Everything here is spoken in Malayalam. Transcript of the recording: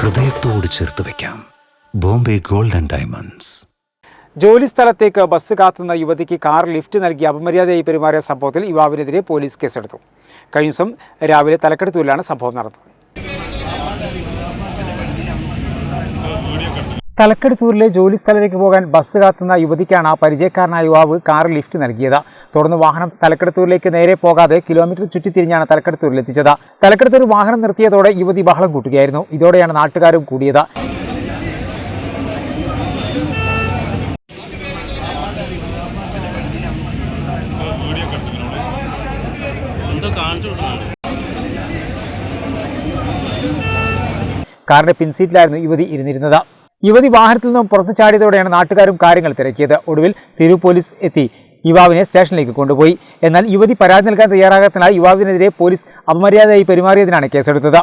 ഹൃദയത്തോട് ചേർത്ത് വെക്കാം. Bombay golden diamonds. ജോലി സ്ഥലത്തേക്ക് ബസ് കാത്തുന്ന യുവതിക്ക് കാർ ലിഫ്റ്റ് നൽകി അപമര്യാദയായി പെരുമാറിയ സംഭവത്തിൽ യുവാവിനെതിരെ പോലീസ് കേസെടുത്തു. കഴിഞ്ഞ ദിവസം രാവിലെ തലക്കെടുത്തൂരിലാണ് സംഭവം നടന്നത്. തലക്കെടുത്തൂരിലെ ജോലി സ്ഥലത്തേക്ക് പോകാൻ ബസ് കാത്തുന്ന യുവതിക്കാണ് ആ പരിചയക്കാരനായ യുവാവ് കാറിൽ ലിഫ്റ്റ് നൽകിയത്. തുടർന്ന് വാഹനം തലക്കെടുത്തൂരിലേക്ക് നേരെ പോകാതെ കിലോമീറ്റർ ചുറ്റിത്തിരിഞ്ഞാണ് തലക്കെടുത്തൂരിൽ എത്തിച്ചത്. തലക്കെടുത്തൂർ വാഹനം നിർത്തിയതോടെ യുവതി ബഹളം കൂട്ടുകയായിരുന്നു. ഇതോടെയാണ് നാട്ടുകാരും കൂടിയത്. കാറിന്റെ പിൻസീറ്റിലായിരുന്നു യുവതി ഇരുന്നിരുന്നത്. യുവതി വാഹനത്തിൽ നിന്നും പുറത്തു ചാടിയതോടെയാണ് നാട്ടുകാരും കാര്യങ്ങൾ തിരക്കിയത്. ഒടുവിൽ തിരു പോലീസ് എത്തി. യുവാവിനെ സ്റ്റേഷനിലേക്ക് കൊണ്ടുപോയി. എന്നാൽ യുവതി പരാതി നൽകാൻ തയ്യാറാകാത്തതിനാൽ യുവാവിനെതിരെ പോലീസ് അപമര്യാദയായി പെരുമാറിയതിനാണ് കേസെടുത്തത്.